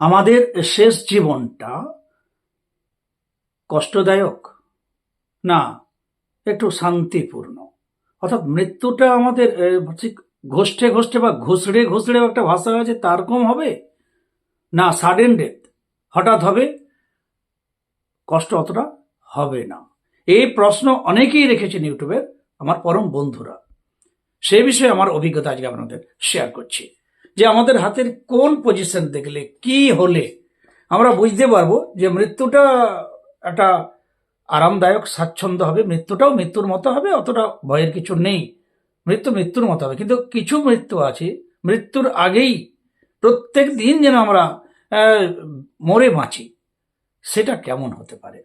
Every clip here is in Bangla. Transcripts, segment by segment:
আমাদের শেষ জীবনটা কষ্টদায়ক? না, একটু শান্তিপূর্ণ। অর্থাৎ মৃত্যুটা আমাদের ঠিক ঘষ্টে ঘষ্টে বা ঘুষড়ে ঘুষড়ে একটা ভাষা আছে, তার কম হবে? না সাডেন ডেথ হঠাৎ হবে? কষ্ট অতটা হবে না। এই প্রশ্ন অনেকেই রেখেছেন ইউটিউবের আমার পরম বন্ধুরা। সে বিষয়ে আমার অভিজ্ঞতা আজকে আপনাদের শেয়ার করছি। যে আমাদের হাতের কোন পজিশন দেখলে কি হলে আমরা বুঝতে পারব যে মৃত্যুটা একটা আরামদায়ক, স্বাচ্ছন্দ্য হবে। মৃত্যুটাও মৃত্যুর মতো হবে, অতটা ভয়ের কিছু নেই। মৃত্যু মৃত্যুর মতো হবে। কিন্তু কিছু মৃত্যু আছে, মৃত্যুর আগেই প্রত্যেক দিন যেন আমরা মরে বাঁচি। সেটা কেমন হতে পারে?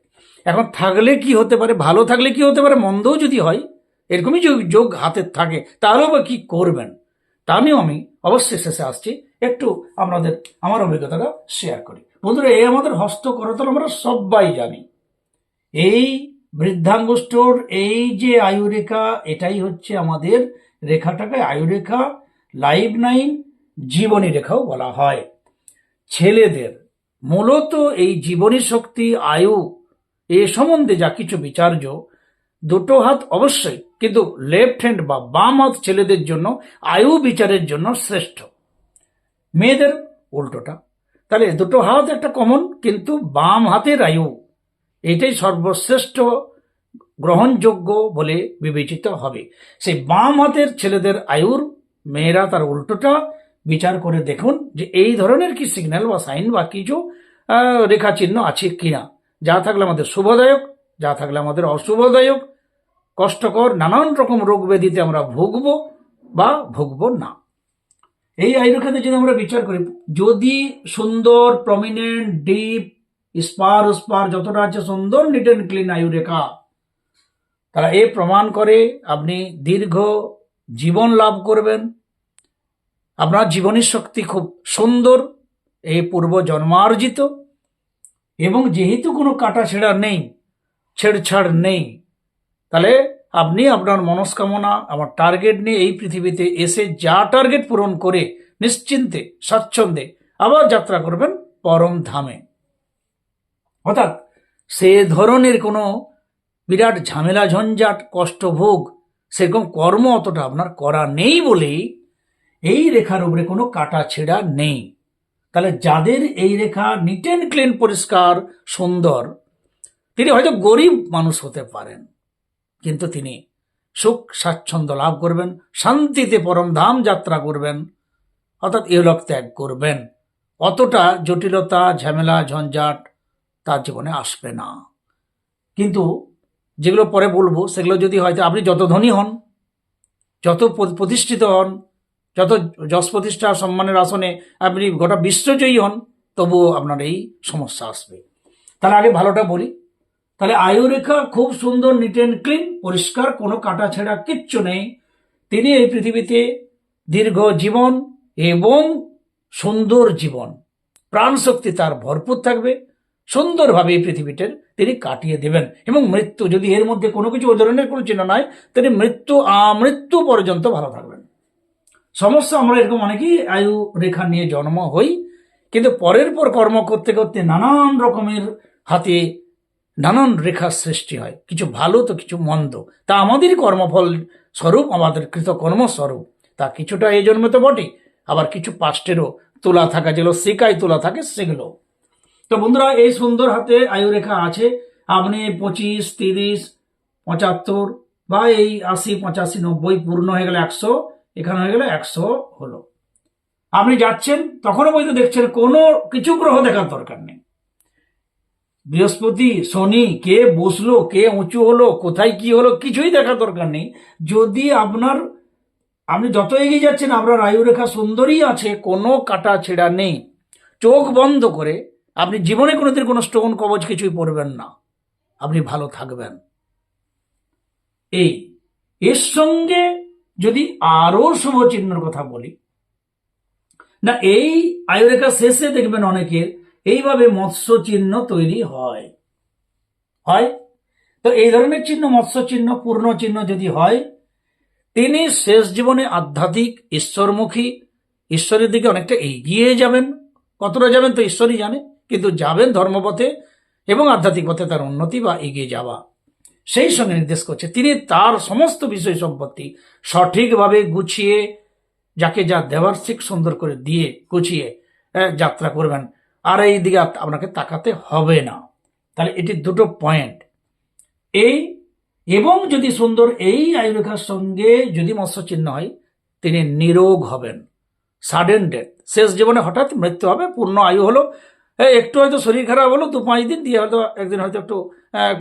এখন থাকলে কি হতে পারে? ভালো থাকলে কি হতে পারে? মন্দও যদি হয়, এরকমই যোগ হাতে থাকে তাহলেও বা কি করবেন? তা নিয়েও আমি অবশ্যই শেষে আসছি। একটু আপনাদের, আমার অভিজ্ঞতাটা শেয়ার করি। বন্ধুরা, এই আমাদের হস্ত করতল আমরা সবাই জানি। এই বৃদ্ধাঙ্গুষ্ঠর এই যে আয়ুরেখা, এটাই হচ্ছে আমাদের রেখাটাকে আয়ুরেখা লাইফ নাইন জীবনী রেখাও বলা হয়। ছেলেদের, মূলত এই জীবনী শক্তি, আয়ু, এ সম্বন্ধে যা কিছু বিচার্য, দুটো হাত অবশ্যই কিন্তু লেফট হ্যান্ড বা বাম হাত ছেলেদের জন্য আয়ু বিচারের জন্য শ্রেষ্ঠ। মেয়েদের উল্টোটা। তাহলে দুটো হাত একটা কমন কিন্তু বাম হাতের আয়ু এটাই সর্বশ্রেষ্ঠ গ্রহণযোগ্য বলে বিবেচিত হবে। সেই বাম হাতের ছেলেদের আয়ুর মেয়েরা তার উল্টোটা বিচার করে দেখুন যে এই ধরনের কি সিগন্যাল বা সাইন বা কিছু আহ, রেখা চিহ্ন আছে কিনা। যা থাকলে আমাদের শুভদায়ক যা থাকলে আমাদের অশুভদায়ক কষ্টকর নানান রকম রোগ ব্যাধিতে আমরা ভুগব বা ভুগব না। এই আয়ুর্বেদে যদি আমরা বিচার করি, যদি সুন্দর প্রমিনেন্ট ডিপ স্পার স্পার যতটা আছে সুন্দর নিট অ্যান্ড ক্লিন আয়ুরেখা, তারা এ প্রমাণ করে আপনি দীর্ঘ জীবন লাভ করবেন। আপনার জীবনী শক্তি খুব সুন্দর এই পূর্ব জন্মার্জিত এবং যেহেতু কোনো কাটা ছেঁড়া নেই, ছেড়ছাড় নেই তাহলে আপনি আপনার মনস্কামনা, আমার টার্গেট নিয়ে এই পৃথিবীতে এসে যা টার্গেট পূরণ করে নিশ্চিন্তে, স্বাচ্ছন্দ্যে আবার যাত্রা করবেন পরম ধামে। অর্থাৎ সে ধরনের কোনো বিরাট ঝামেলা, ঝঞ্ঝাট, কষ্টভোগ, সেরকম কর্ম অতটা আপনার করা নেই বলেই এই রেখার উপরে কোনো কাটা ছেঁড়া নেই। তাহলে যাদের এই রেখা নিট অ্যান্ড ক্লিন পরিষ্কার, সুন্দর, তিনি হয়তো গরিব মানুষ হতে পারেন। কিন্তু তিনি সুখ, স্বাচ্ছন্দ্য লাভ করবেন, শান্তিতে পরম ধাম যাত্রা করবেন, অর্থাৎ ইহলোক ত্যাগ করবেন। অতটা জটিলতা, ঝামেলা, ঝঞ্ঝাট তার জীবনে আসবে না। কিন্তু যেগুলো পরে বলব, সেগুলো যদি হয়তো আপনি যত ধনী হন, যত প্রতিষ্ঠিত হন, যত যশ প্রতিষ্ঠা, সম্মানের আসনে আপনি গোটা বিশ্বজয়ী হন, তবুও আপনার এই সমস্যা আসবে। তাহলে আগে ভালোটা বলি। তাহলে আয়ুরেখা খুব সুন্দর নিট অ্যান্ড ক্লিন পরিষ্কার, কোনো কাটা ছেঁড়া কিচ্ছু নেই। তিনি এই পৃথিবীতে দীর্ঘ জীবন এবং সুন্দর জীবন। প্রাণশক্তি তার ভরপুর থাকবে। সুন্দরভাবে এই পৃথিবীটার তিনি কাটিয়ে দেবেন। এবং মৃত্যু, যদি এর মধ্যে কোনো কিছু ধরনের কোনো চিহ্ন নাই, তিনি মৃত্যু, আমৃত্যু পর্যন্ত ভালো থাকবেন। সমস্যা, আমরা এরকম অনেকেই আয়ু রেখা নিয়ে জন্ম হই, কিন্তু পরের পর কর্ম করতে করতে নানান রকমের হাতে নানান রেখার সৃষ্টি হয়। কিছু ভালো তো কিছু মন্দ। তা আমাদেরই কর্মফল স্বরূপ, আমাদের কৃতকর্ম স্বরূপ তা কিছুটা এই জন্মে তো বটে আবার কিছু পাস্টেরও তোলা থাকা, যেগুলো শিকায় তোলা থাকে, সেগুলো। তো বন্ধুরা, এই সুন্দর হাতে আয়ুরেখা আছে। আপনি পঁচিশ, তিরিশ, পঁচাত্তর বা এই আশি, পঁচাশি, নব্বই পূর্ণ হয়ে গেলে একশো, এখানে হয়ে গেলে একশো হলো। আপনি যাচ্ছেন, তখনও পর্যন্ত দেখছেন কোনো কিছু গ্রহ দেখার দরকার নেই। বৃহস্পতি, শনি, কে বসল, কে উঁচু হলো, কোথায় কি হলো, কিছুই দেখার দরকার নেই। যদি আপনার, আপনি যত এগিয়ে যাচ্ছেন, আপনার আয়ুরেখা সুন্দরই আছে, কোনো কাটা ছেঁড়া নেই। চোখ বন্ধ করে আপনি জীবনে কোনোদিন কোনো স্টোন কবচ কিছুই পড়বেন না। আপনি ভালো থাকবেন। এই, এর সঙ্গে যদি আরও শুভ চিহ্নের কথা বলি, না, এই আয়ুরেখা শেষে দেখবেন অনেকের এইভাবে মৎস্য চিহ্ন তৈরি হয়। হয়? তো এই ধরনের চিহ্ন মৎস্য চিহ্ন পূর্ণ চিহ্ন যদি হয়, তিনি শেষ জীবনে আধ্যাত্মিক, ঈশ্বরমুখী, ঈশ্বরের দিকে অনেকটা এগিয়ে যাবেন। কতটা যাবেন তো ঈশ্বরই জানে, কিন্তু যাবেন ধর্মপথে এবং আধ্যাত্মিক পথে তার উন্নতি বা এগিয়ে যাওয়া। সেই সঙ্গে নির্দেশ করছে, তিনি তার সমস্ত বিষয় সম্পত্তি সঠিকভাবে গুছিয়ে, যাকে যা দেওয়ার সুন্দর করে দিয়ে গুছিয়ে যাত্রা করবেন। আর এই দিকে আপ- আপনাকে তাকাতে হবে না। তাহলে এটি দুটো পয়েন্ট এই এবং যদি সুন্দর এই আয়ুরেখার সঙ্গে যদি মৎস্য চিহ্ন হয়, তিনি নিরোগ হবেন। সাডেন ডেথ শেষ জীবনে হঠাৎ মৃত্যু হবে, পূর্ণ আয়ু হলো একটু হয়তো শরীর খারাপ হলো, দু পাঁচ দিন দিয়ে হয়তো একদিন হয়তো একটু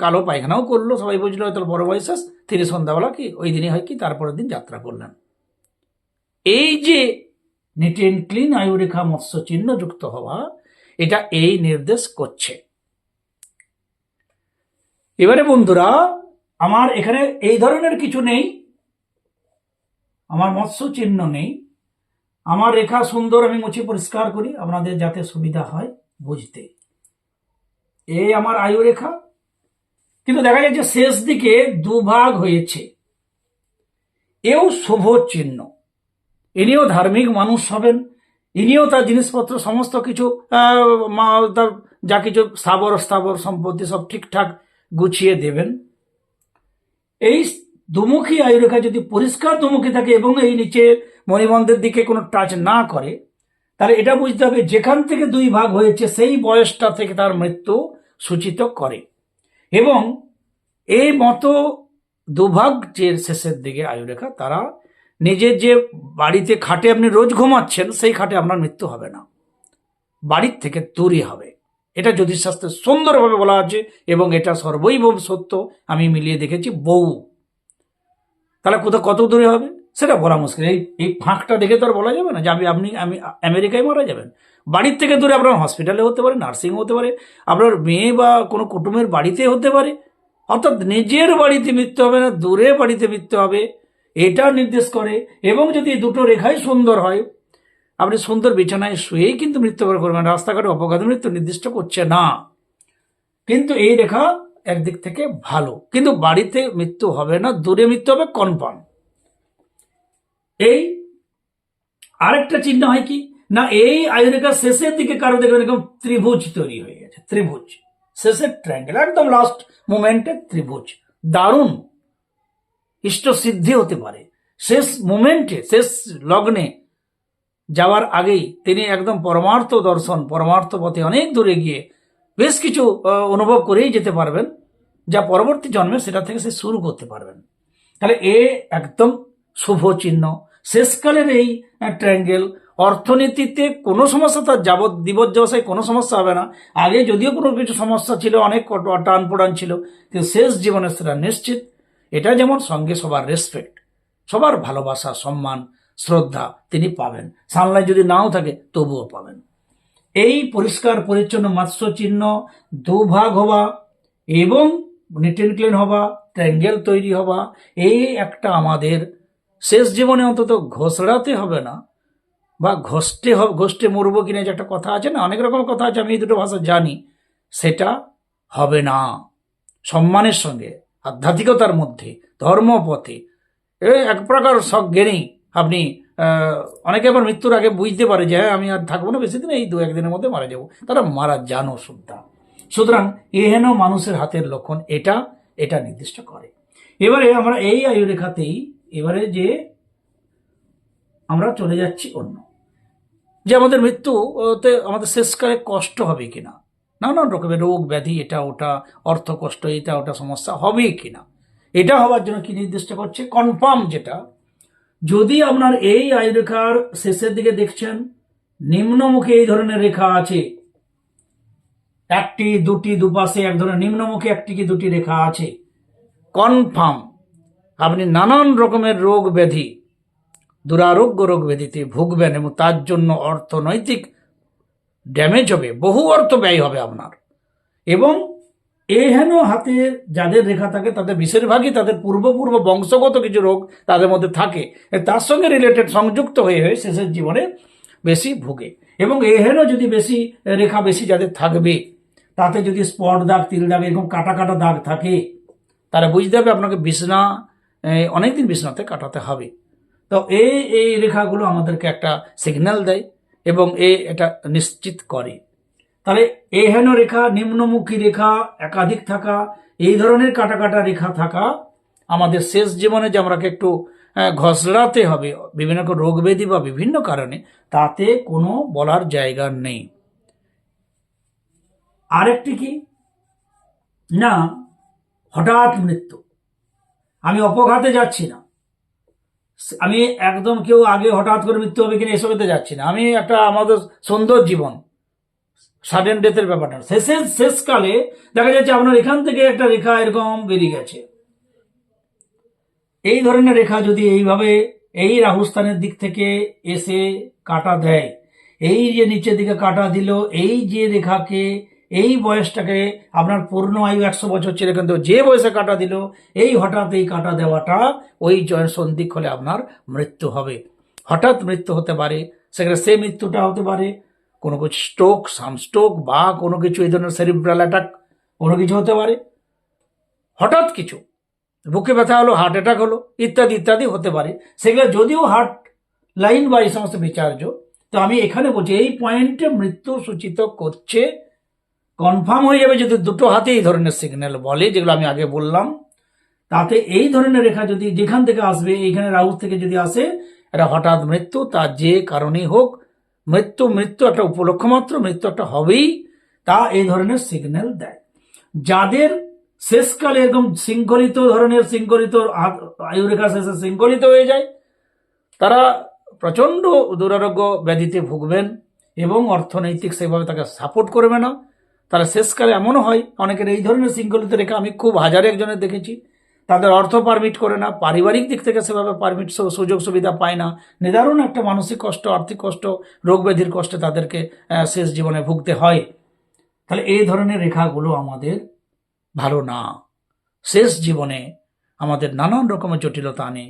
কালো পায়খানাও করল, সবাই বুঝলো হয়তো বড় বয়স তিনি সন্ধ্যাবেলা কি, ওই দিনই হয় কি, তারপরের দিন যাত্রা করলেন। এই যে নিট অ্যান্ড ক্লিন আয়ুরেখা মৎস্য চিহ্ন যুক্ত হওয়া এটা এই নির্দেশ করছে। এবারে বন্ধুরা, আমার এখানে এই ধরনের কিছু নেই। আমার মৎস্য চিহ্ন নেই। আমার রেখা সুন্দর, আমি মুছে পরিষ্কার করি, আপনাদের যাতে সুবিধা হয় বুঝতে। এই আমার আয়ু রেখা। কিন্তু দেখা যাচ্ছে শেষ দিকে দুভাগ হয়েছে। এও শুভ চিহ্ন। ইনিও ধার্মিক মানুষ হবেন ইনিও তার জিনিসপত্র, সমস্ত কিছু তার যা কিছু স্থাবর স্থাবর সম্পত্তি সব ঠিকঠাক গুছিয়ে দেবেন। এই দুমুখী আয়ুরেখা যদি পরিষ্কার দুমুখী থাকে এবং এই নিচে মণিবন্ধের দিকে কোনো টাচ না করে, তাহলে এটা বুঝতে হবে যেখান থেকে দুই ভাগ হয়েছে, সেই বয়সটা থেকে তার মৃত্যু সূচিত করে। এবং এই মতো দুভাগ যে শেষের দিকে আয়ুরেখা, তারা নিজের যে বাড়িতে খাটে আপনি রোজ ঘুমাচ্ছেন, সেই খাটে আপনার মৃত্যু হবে না। বাড়ির থেকে দূরে হবে। এটা জ্যোতিষশাস্ত্রে সুন্দরভাবে বলা আছে এবং এটা সর্বৈব সত্য। আমি মিলিয়ে দেখেছি বউ তাহলে কোথাও কত দূরে হবে? সেটা বলা মুশকিল। এই এই ফাঁকটা দেখে তো আর বলা যাবে না যে আমি আপনি আমি আমেরিকায় মারা যাবেন। বাড়ির থেকে দূরে আপনার হসপিটালে হতে পারে নার্সিং হতে পারে, আপনার মেয়ে বা কোনো কুটুমের বাড়িতে হতে পারে। অর্থাৎ নিজের বাড়িতে মৃত্যু হবে না, দূরে বাড়িতে মৃত্যু হবে। এটা নির্দেশ করে, এবং যদি দুটো রেখাই সুন্দর হয়, আপনি সুন্দর বিছানায় শুয়েই কিন্তু মৃত্যুবরণ করবেন, রাস্তাঘাটে অপঘাত, মৃত্যু নির্দিষ্ট করছে না। কিন্তু এই রেখা একদিক থেকে ভালো। কিন্তু বাড়িতে মৃত্যু হবে না, দূরে মৃত্যু হবে কনফার্ম। এই আরেকটা চিহ্ন হয় কি? না, এই আয়ুরেখার শেষের দিকে কারও দেখবেন এরকম ত্রিভুজ তৈরি হয়ে গেছে, ত্রিভুজ। শেষের ট্রায়াঙ্গেল একদম লাস্ট মোমেন্টে ত্রিভুজ। দারুণ! ইষ্ট সিদ্ধি হতে পারে। শেষ মুমেন্টে, শেষ লগ্নে যাওয়ার আগেই তিনি একদম পরমার্থ দর্শন, পরমার্থ পথে অনেক দূরে গিয়ে বেশ কিছু অনুভব করেই যেতে পারবেন, যা পরবর্তী জন্মে সেটা থেকে সে শুরু করতে পারবেন। তাহলে এ একদম শুভ চিহ্ন। শেষকালের এই ট্রায়াঙ্গেল অর্থনীতিতে কোনো সমস্যা তার যাবৎ দিবজ্জসায় কোনো সমস্যা হবে না। আগে যদিও কোনো কিছু সমস্যা ছিল, অনেক টান পোড়ান ছিল, কিন্তু শেষ জীবনে সেটা নিশ্চিত এটা যেমন সঙ্গে সবার রেসপেক্ট সবার ভালোবাসা, সম্মান, শ্রদ্ধা তিনি পাবেন। সানলাইট যদি নাও থাকে, তবুও পাবেন। এই পরিষ্কার, পরিচ্ছন্ন মৎস্য চিহ্ন দুভাগ হওয়া এবং নিট অ্যান্ড ক্লিন হওয়া ট্র্যাঙ্গেল তৈরি হওয়া, এই একটা আমাদের শেষ জীবনে অন্তত ঘোষড়াতে হবে না বা ঘষ্টে ঘষ্টে মরবো কিনা যে একটা কথা আছে না, অনেক রকম কথা আছে, আমি এই দুটো ভাষা জানি, সেটা হবে না। সম্মানের সঙ্গে আধ্যাত্মিকতার মধ্যে, ধর্মপথে। এক প্রকার সজ্ঞানেই আপনি অনেকে আবার মৃত্যুর আগে বুঝতে পারে যে হ্যাঁ আমি আর থাকব না বেশি দিন এই দু একদিনের মধ্যে মারা যাব। তারা মারা জানো সুদ্ধা সুতরাং এহেন মানুষের হাতের লক্ষণ এটা এটা নির্দিষ্ট করে। এবারে আমরা এই আয়ুরেখাতেই, এবারে যে আমরা চলে যাচ্ছি অন্য। যে আমাদের মৃত্যুতে আমাদের শেষকালে কষ্ট হবে কিনা। নানান রকমের রোগ ব্যাধি, এটা ওটা অর্থ কষ্ট এটা ওটা সমস্যা হবে কিনা এটা হওয়ার জন্য কি নির্দিষ্ট করছে? কনফার্ম যেটা, যদি আপনার এই আয়ুরেখার শেষের দিকে দেখছেন নিম্নমুখী এই ধরনের রেখা আছে। একটি, দুটি, দুপাশে এক ধরনের নিম্নমুখী একটি কি দুটি রেখা আছে? কনফার্ম আপনি নানান রকমের রোগ ব্যাধি, দুরারোগ্য রোগ ব্যাধিতে ভুগবেন এবং তার জন্য অর্থনৈতিক ড্যামেজ হবে, বহু অর্থ ব্যয় হবে আপনার। এবং এহেন হাতে যাদের রেখা থাকে, তাদের বেশিরভাগই তাদের পূর্বপূর্ব বংশগত কিছু রোগ তাদের মধ্যে থাকে। তার সঙ্গে রিলেটেড সংযুক্ত হয়ে হয়ে শেষের জীবনে বেশি ভুগে। এবং এহেন যদি বেশি রেখা বেশি যাদের থাকবে, তাতে যদি স্পট দাগ, তিল দাগ এরকম কাটা কাটা দাগ থাকে, তারা বুঝতে হবে আপনাকে বিছনা অনেকদিন বিছনাতে কাটাতে হবে। তো এই এই রেখাগুলো আমাদেরকে একটা সিগন্যাল দেয়। এবং এ এটা নিশ্চিত করে। তাহলে এহেন রেখা নিম্নমুখী রেখা একাধিক থাকা এই ধরনের কাটা কাটা রেখা থাকা আমাদের শেষ জীবনে যে আমরাকে একটু আহ, ঘষড়াতে হবে বিভিন্ন রোগ ব্যাধি বা বিভিন্ন কারণে তাতে কোনো বলার জায়গা নেই। আরেকটি কি? না হঠাৎ মৃত্যু। আমি অপঘাতে যাচ্ছি না। আমি একদম কেউ আগে হঠাৎ করে মৃত্যু হবে কিনা এসবেতে যাচ্ছি না। আমি একটা আমাদের সুন্দর জীবন। সাডেন ডেথের ব্যাপারটা শেষে শেষকালে দেখা যাচ্ছে আপনার এখান থেকে একটা রেখা এরকম বেরিয়ে গেছে। এই ধরনের রেখা যদি এইভাবে এই রাহুস্থানের দিক থেকে এসে কাটা দেয়, এই যে নিচের দিকে কাটা দিল, এই যে রেখাকে এই বয়সটাকে আপনার পূর্ণ আয়ু একশো বছর ছিল, কিন্তু যে বয়সে কাটা দিল, এই হঠাৎ এই কাটা দেওয়াটা ওই জয়েন্ট সন্ধিক হলে আপনার মৃত্যু হবে। হঠাৎ মৃত্যু হতে পারে, সেখানে সে মৃত্যুটা হতে পারে, কোনো কিছু স্ট্রোক সানস্ট্রোক বা কোনো কিছু, এই ধরনের সেরিব্রাল অ্যাটাক কোনো কিছু হতে পারে। হঠাৎ কিছু, বুকে ব্যথা হলো হার্ট অ্যাটাক হলো, ইত্যাদি ইত্যাদি হতে পারে। সেগুলো যদিও হার্ট লাইন বা এই সমস্ত বিচার্য, তো আমি এখানে বলছি, এই পয়েন্টে মৃত্যু সূচিত করছে কনফার্ম হয়ে যাবে যদি দুটো হাতে এই ধরনের সিগন্যাল বলে, যেগুলো আমি আগে বললাম। তাতে এই ধরনের রেখা যদি যেখান থেকে আসবে, এইখানে রাহুস থেকে যদি আসে, এটা হঠাৎ মৃত্যু তার যে কারণেই হোক, মৃত্যু মৃত্যু একটা উপলক্ষ মাত্র, মৃত্যু একটা হবেই, তা এই ধরনের সিগন্যাল দেয়। যাদের শেষকালে এরকম শৃঙ্খলিত ধরনের, শৃঙ্খলিত আয়ুরেখা শেষে শৃঙ্খলিত হয়ে যায়, তারা প্রচণ্ড দুরারোগ্য ব্যাধিতে ভুগবেন এবং অর্থনৈতিক সেভাবে তাকে সাপোর্ট করবে না। তাহলে শেষকালে এমনও হয়, অনেকের এই ধরনের শৃঙ্খলিত রেখা আমি খুব হাজারে একজনের দেখেছি। তাদের অর্থ পারমিট করে না, পারিবারিক দিক থেকে সেভাবে পারমিট সুযোগ সুবিধা পায় না। নিদারুণ একটা মানসিক কষ্ট, আর্থিক কষ্ট, রোগ ব্যাধির কষ্টে তাদেরকে শেষ জীবনে ভুগতে হয়। তাহলে এই ধরনের রেখাগুলো আমাদের ভালো না। শেষ জীবনে আমাদের নানান রকমের জটিলতা আনে।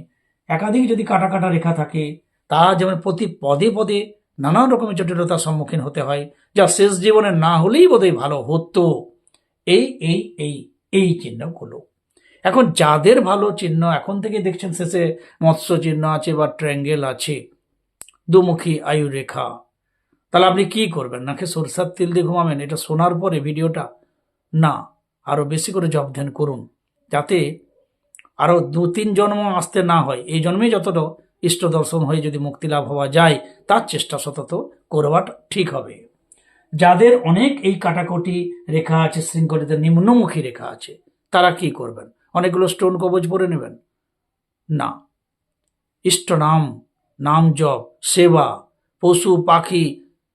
একাধিক যদি কাটা কাটা রেখা থাকে, তা যেমন প্রতি পদে পদে নানান রকমের জটিলতার সম্মুখীন হতে হয়, যা শেষ জীবনে না হলেই বোধহয় ভালো হতো। এই এই এই এই চিহ্নগুলো। এখন যাদের ভালো চিহ্ন এখন থেকে দেখছেন শেষে মৎস্য চিহ্ন আছে বা ট্র্যাঙ্গেল আছে। দুমুখী আয়ু রেখা তাহলে আপনি কি করবেন? নাকি সরষার তেল দিয়ে ঘুমাবেন? এটা শোনার পরে ভিডিওটা? না আরও বেশি করে জব ধ্যান করুন। যাতে আরও দু তিন জন্ম আসতে না হয়। এই জন্মেই যতটা ইষ্ট দর্শন হয়ে যদি মুক্তি লাভ হওয়া যায়, তার চেষ্টা সতত করবাটা ঠিক হবে। যাদের অনেক এই কাটাকুটি রেখা আছে, শৃঙ্খলিত নিম্নমুখী রেখা আছে, তারা কি করবেন? অনেকগুলো স্টোন কবচ পরে নেবেন? না। ইষ্ট নাম নাম জপ, সেবা, পশু, পাখি,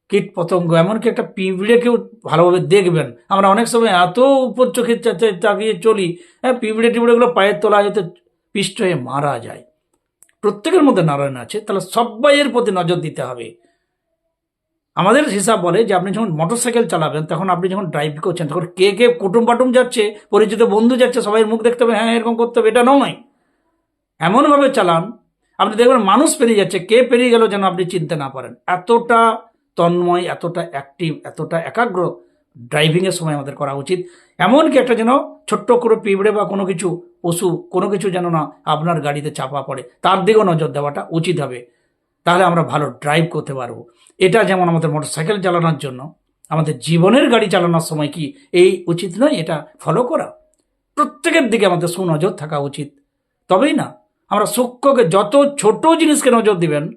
কীট পতঙ্গ, এমনকি একটা পিঁপড়েকেও ভালোভাবে দেখবেন। আমরা অনেক সময় এত উপর চোখে তাকিয়ে চলি হ্যাঁ পিঁপড়ে টিপড়েগুলো পায়ের তলায় হয়তো পিষ্ট হয়ে মারা যায়। প্রত্যেকের মধ্যে নারায়ণ আছে, তাহলে সবাইয়ের প্রতি নজর দিতে হবে। আমাদের হিসাব বলে যে আপনি যখন মোটরসাইকেল চালাবেন, তখন আপনি যখন ড্রাইভ করছেন, তখন কে কে কুটুম পাটুম যাচ্ছে, পরিচিত বন্ধু যাচ্ছে সবাই মুখ দেখতে হবে হ্যাঁ এরকম করতে হবে, এটা নয়। এমনভাবে চালান, আপনি দেখবেন মানুষ পেরিয়ে যাচ্ছে, কে পেরিয়ে গেল যেন আপনি চিনতে না পারেন। এতটা তন্ময়, এতটা অ্যাক্টিভ এতটা একাগ্র ড্রাইভিংয়ের সময় আমাদের করা উচিত। এমনকি একটা যেন ছোট্ট করে পিঁপড়ে বা কোনো কিছু পশু, কোনো কিছু যেন না আপনার গাড়িতে চাপা পড়ে, তার দিকেও নজর দেওয়াটা উচিত হবে। তাহলে আমরা ভালো ড্রাইভ করতে পারব। এটা যেমন আমাদের মোটরসাইকেল চালানোর জন্য, আমাদের জীবনের গাড়ি চালানোর সময় কি এই উচিত নয়? এটা ফলো করা। প্রত্যেকের দিকে আমাদের সুনজর থাকা উচিত। তবেই না, আমরা সূক্ষ্মকে যত ছোট জিনিসকে নজর দিবেন,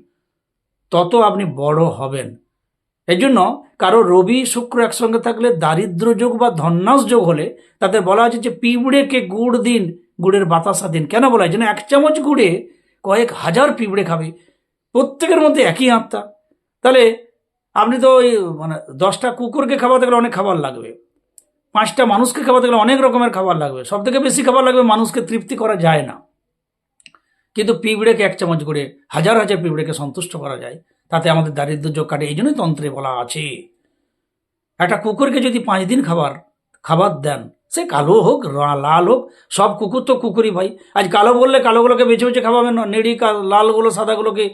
তত আপনি বড় হবেন। এই জন্য কারও রবি শুক্র একসঙ্গে থাকলে দারিদ্র যোগ বা ধন্যাস যোগ হলে তাতে বলা আছে যে পিঁপড়েকে গুড় দিন, গুড়ের বাতাসা দিন। কেন বলা হয়? যেন এক চামচ গুড়ে কয়েক হাজার পিঁপড়ে খাবে। প্রত্যেকের মধ্যে একই আত্মা। তাহলে আপনি তো ওই মানে দশটা কুকুরকে খাওয়াতে গেলে অনেক খাবার লাগবে। পাঁচটা মানুষকে খাওয়াতে গেলে অনেক রকমের খাবার লাগবে। সব থেকে বেশি খাবার লাগবে মানুষকে তৃপ্তি করা যায় না। কিন্তু পিঁপড়েকে এক চামচ করে হাজার হাজার পিঁপড়েকে সন্তুষ্ট করা যায়। তাতে আমাদের দারিদ্র যোগ কাটে, এই জন্যই তন্ত্রে বলা আছে। একটা কুকুরকে যদি পাঁচ দিন খাবার খাবার দেন, সে কালো হোক লাল হোক, সব কুকুর তো কুকুরই ভাই। আজ কালো বললে কালোগুলোকে বেছে বেছে খাওয়াবেন না, নেড়ি লালগুলো সাদাগুলোকে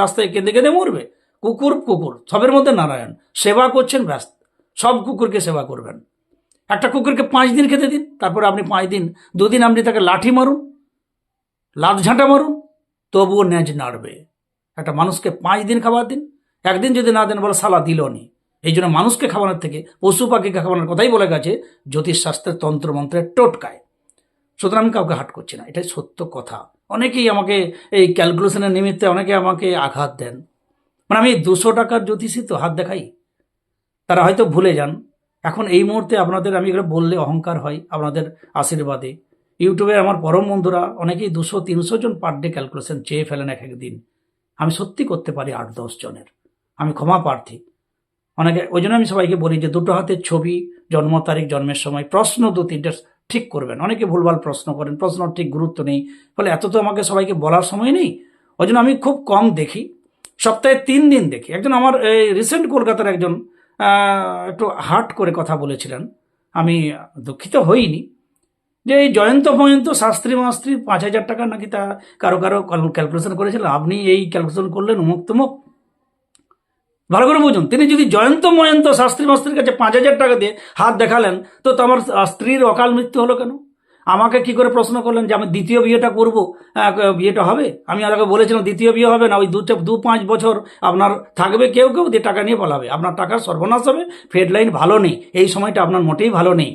রাস্তায় কেঁদে কেঁদে মরবে। কুকুর কুকুর, সবের মধ্যে নারায়ণ। সেবা করছেন, ব্যস্ত। সব কুকুরকে সেবা করবেন। একটা কুকুরকে পাঁচ দিন খেতে দিন, তারপরে আপনি পাঁচ দিন, দুদিন আপনি তাকে লাঠি মারুন লাত ঝাঁটা মারুন, তবুও ন্যাজ নাড়বে। একটা মানুষকে পাঁচ দিন খাবার দিন, একদিন যদি না দেন বলে সালা দিল নি। এই জন্য মানুষকে খাওয়ানোর থেকে পশু পাখিকে খাওয়ানোর কথাই বলে গেছে, জ্যোতিষশাস্ত্রের তন্ত্রমন্ত্রের টোটকায়। সুতরাং আমি কাউকে হাট করছি না, এটাই সত্য কথা। অনেকেই আমাকে এই ক্যালকুলেশনের নিমিত্তে অনেকে আমাকে আঘাত দেন। মানে আমি দুশো টাকার জ্যোতিষী তো, হাত দেখাই। তারা হয়তো ভুলে যান। এখন এই মুহূর্তে আপনাদের, আমি এগুলো বললে অহংকার হয় আপনাদের আশীর্বাদে। ইউটিউবে আমার পরম বন্ধুরা অনেকেই দুশো, তিনশো জন পার ডে ক্যালকুলেশন চেয়ে ফেলেন এক এক দিন আমি সত্যি করতে পারি আট, দশ জনের। আমি ক্ষমা প্রার্থী। অনেকে, ওই জন্য আমি সবাইকে বলি যে দুটো হাতের ছবি, জন্ম তারিখ, জন্মের সময়, প্রশ্ন দু, তিনটে ঠিক করবেন। অনেকে ভুলভাল প্রশ্ন করেন প্রশ্ন ঠিক গুরুত্ব নেই। ফলে এত তো আমাকে সবাইকে বলার সময় নেই। ওই জন্য আমি খুব কম দেখি। সপ্তাহে তিন দিন দেখি। একজন আমার, এই রিসেন্ট কলকাতার একজন একটু হার্ট করে কথা বলেছিলেন। আমি দুঃখিত হইনি। যে এই জয়ন্ত ময়ন্ত শাস্ত্রী মাস্ত্রী পাঁচ হাজার টাকা নাকি তা কারও কারও ক্যালকুলেশন করেছিলেন আপনি এই ক্যালকুলেশন করলেন উমুক তুমুক। ভালো করে বুঝুন, তিনি যদি জয়ন্ত ময়ন্ত শাস্ত্রী মাস্ত্রীর কাছে পাঁচ হাজার টাকা দিয়ে হাত দেখালেন, তো আমার স্ত্রীর অকাল মৃত্যু হলো কেন? আমাকে কি করে প্রশ্ন করলেন যে আমি দ্বিতীয় বিয়েটা করব? বিয়েটা হবে? আমি আগে বলেছিলাম দ্বিতীয় বিয়ে হবে না, ওই দু দু পাঁচ বছর আপনার থাকবে, কেউ কেউ দিয়ে টাকা নিয়ে পালাবে আপনার টাকার সর্বনাশ হবে ফেড লাইন ভালো নেই, এই সময়টা আপনার মোটেই ভালো নেই।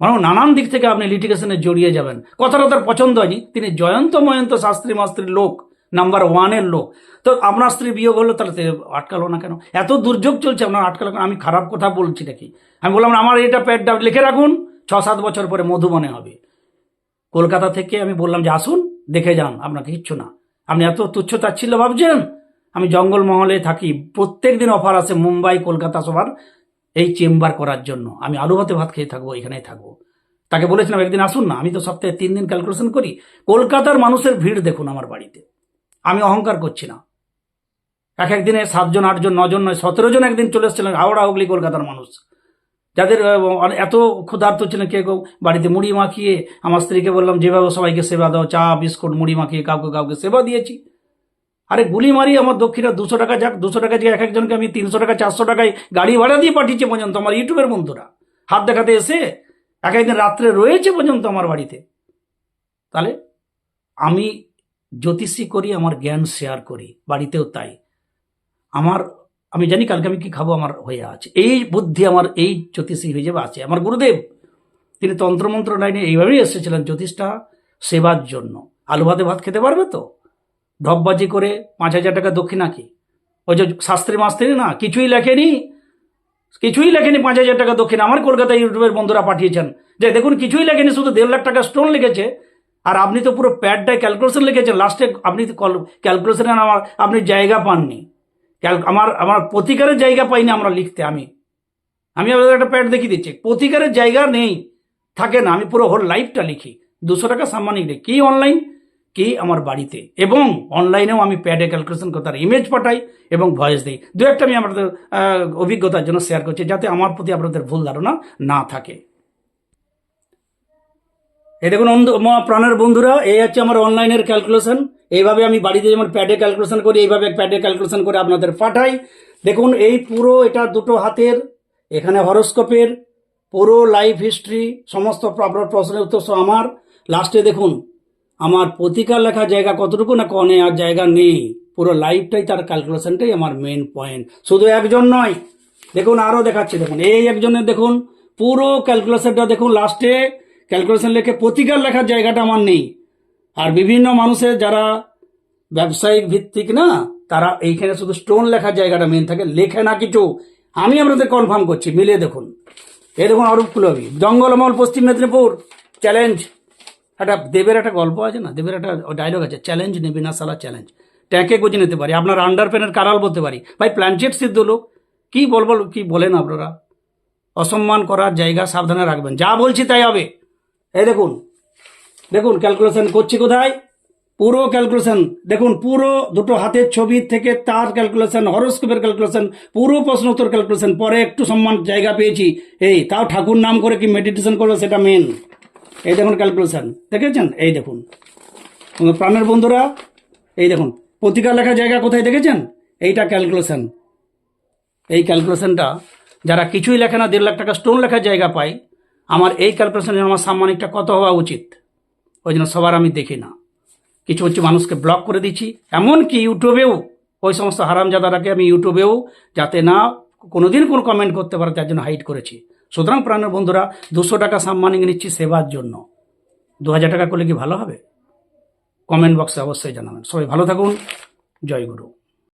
মানে নানান দিক থেকে আপনি লিটিগেশনে জড়িয়ে যাবেন। কথাটা তার পছন্দ হয়নি। তিনি জয়ন্ত ময়ন্ত শাস্ত্রী মাস্ত্রীর লোক নাম্বার ওয়ানের লোক। তো আপনার স্ত্রী বিয়োগ হলো, তাহলে আটকালো না কেন? এত দুর্যোগ চলছে, আপনার আটকালো কেন? আমি খারাপ কথা বলছি নাকি? আমি বললাম, আমার এটা প্যাডটা লিখে রাখুন ছ সাত বছর পরে মধুবনে হবে। কলকাতা থেকে আমি বললাম যে, আসুন, দেখে যান, আপনাকে কিচ্ছু না। আপনি এত তুচ্ছ তাচ্ছিল্য ভাবছেন? আমি জঙ্গলমহলে থাকি প্রত্যেক দিন অফার আছে মুম্বাই কলকাতা সবার এই চেম্বার করার জন্য। আমি আলু ভাতে ভাত খেয়ে থাকব, এখানেই থাকব। তাকে বলেছিলাম, একদিন আসুন না, আমি তো সপ্তাহে তিন দিন ক্যালকুলেশন করি। কলকাতার মানুষের ভিড় দেখুন আমার বাড়িতে। আমি অহংকার করছি না। এক একদিনে সাতজন, আটজন, নজন নয়, সতেরো জন একদিন চলে এসেছিলেন, হাওড়া, হুগলি, কলকাতার মানুষ। যাদের এত ক্ষুধার্ত ছিলেন, কে কেউ বাড়িতে মুড়ি মাখিয়ে, আমার স্ত্রীকে বললাম, যেভাবে সবাইকে সেবা দাও, চা, বিস্কুট, মুড়ি মাখিয়ে কাউকে কাউকে সেবা দিয়েছি। আরে গুলি মারি আমার দক্ষিণা দুশো টাকা যাক, দুশো টাকা যে এক একজনকে আমি তিনশো টাকা, চারশো টাকায় গাড়ি ভাড়া দিয়ে পাঠিয়েছি পর্যন্ত আমার ইউটিউবের বন্ধুরা। হাত দেখাতে এসে এক একদিন রাত্রে রয়েছে পর্যন্ত আমার বাড়িতে। তাহলে আমি জ্যোতিষী করি, আমার জ্ঞান শেয়ার করি, বাড়িতেও তাই। আমার, আমি জানি কালকে আমি কি খাব, আমার হয়ে আছে। এই বুদ্ধি আমার, এই জ্যোতিষী হিসেবে আছে। আমার গুরুদেব, তিনি তন্ত্রমন্ত্র লাইনে এইভাবেই এসেছিলেন, জ্যোতিষটা সেবার জন্য। আলু ভাতে ভাত খেতে পারবে তো? ঢপবাজি করে পাঁচ হাজার টাকা দক্ষিণা কি ওই যে শাস্ত্রী মাস্ত্রী না, কিছুই লেখেনি? কিছুই লেখেনি পাঁচ হাজার টাকা দক্ষিণ। আমার কলকাতা ইউটিউবের বন্ধুরা পাঠিয়েছেন যে, দেখুন, কিছুই লেখেনি, শুধু দেড় লাখ টাকা স্টোন লিখেছে আর আপনি তো পুরো প্যাডটায় ক্যালকুলেশন লিখেছেন। লাস্টে আপনি ক্যালকুলেশনে আমার আপনি জায়গা পাননি। আমার আমার প্রতিকারের জায়গা পাইনি আমরা লিখতে আমি। আমি আপনাদের একটা প্যাড দেখিয়ে দিচ্ছি। প্রতিকারের জায়গা নেই। থাকে না, আমি পুরো হোল লাইফটা লিখি। দুশো টাকা সাম্মানিক লিখি কি অনলাইন কি আমার বাড়িতে? এবং অনলাইনেও আমি প্যাডে ক্যালকুলেশন করে তার ইমেজ পাঠাই এবং ভয়েস দিই। দু একটা আমি আপনাদের অভিজ্ঞতার জন্য শেয়ার করছি যাতে আমার প্রতি আপনাদের ভুল ধারণা না থাকে। এই দেখুন প্রাণের বন্ধুরা, এই হচ্ছে আমার অনলাইনের ক্যালকুলেশন এইভাবে আমি বাড়িতে যেমন প্যাডে ক্যালকুলেশন করি, এইভাবে প্যাডে ক্যালকুলেশন করে আপনাদের পাঠাই। দেখুন এই পুরো এটা দুটো হাতের, এখানে হরস্কোপের পুরো লাইফ হিস্ট্রি সমস্ত প্রশ্নের উত্তর আমার। লাস্টে দেখুন আমার প্রতিকার লেখা জায়গা কতটুকু না কনে আর জায়গা নেই? পুরো লাইফটাই তার ক্যালকুলেশনটাই আমার মেন পয়েন্ট শুধু একজন নয়, দেখুন আরও দেখাচ্ছি, দেখুন, এই একজনের দেখুন, পুরো ক্যালকুলেশনটা দেখুন লাস্টে ক্যালকুলেশন লেখে প্রতিকার লেখার জায়গাটা আমার নেই। আর বিভিন্ন মানুষের যারা ব্যবসায়িক ভিত্তিক না, তারা এইখানে শুধু স্টোন লেখার জায়গাটা মেন থাকে, লেখে না কিছু। আমি আপনাদের কনফার্ম করছি মিলে দেখুন। এই দেখুন অরূপ কুলবি, জঙ্গলমহল, পশ্চিম মেদিনীপুর চ্যালেঞ্জ একটা দেবের একটা গল্প আছে না? দেবের একটা ডায়লগ আছে চ্যালেঞ্জ নেবে না সালা চ্যালেঞ্জ ট্যাঁকে গুজে নিতে পারি, আপনার আন্ডার প্যানের কারাল বলতে পারি। ভাই প্ল্যানচেট সিদ্ধ লোক, কি বলব, কি বলেন আপনারা? অসম্মান করার জায়গা সাবধানে রাখবেন, যা বলছি তাই হবে। এই দেখুন দেখুন ক্যালকুলেশন করছি কোথায়? পুরো ক্যালকুলেশন দেখুন, পুরো দুটো হাতের ছবি থেকে তার ক্যালকুলেশন হরস্কোপের ক্যালকুলেশন পুরো প্রশ্ন উত্তর ক্যালকুলেশন পরে একটু সম্মান জায়গা পেয়েছি। এই, তাও ঠাকুর নাম করে কি মেডিটেশন করবে সেটা মেন এই দেখুন ক্যালকুলেশন দেখেছেন? এই দেখুন। প্রাণের বন্ধুরা, এই দেখুন প্রতিকার লেখা জায়গা কোথায় দেখেছেন? এইটা ক্যালকুলেশন এই ক্যালকুলেশনটা যারা কিছুই লেখে না, দেড় লাখ টাকা স্টোন লেখার জায়গা পায়, আমার এই ক্যালকুলেশনে আমার সাম্মানিকটা কত হওয়া উচিত? ওই জন্য সবার আমি দেখি না। কিছু কিছু মানুষকে ব্লক করে দিচ্ছি। এমনকি ইউটিউবেও, ওই সমস্ত হারামজাদারাকে আমি ইউটিউবেও যাতে না কোনোদিন কোনো কমেন্ট করতে পারে, তার জন্য হাইড করেছি। সুতরাং প্রাণের বন্ধুরা, দুশো টাকা সাম্মানিং নিচ্ছি সেবার জন্য। দু হাজার টাকা করলে কি ভালো হবে? কমেন্ট বক্সে অবশ্যই জানাবেন। সবাই ভালো থাকুন। জয় গুরু।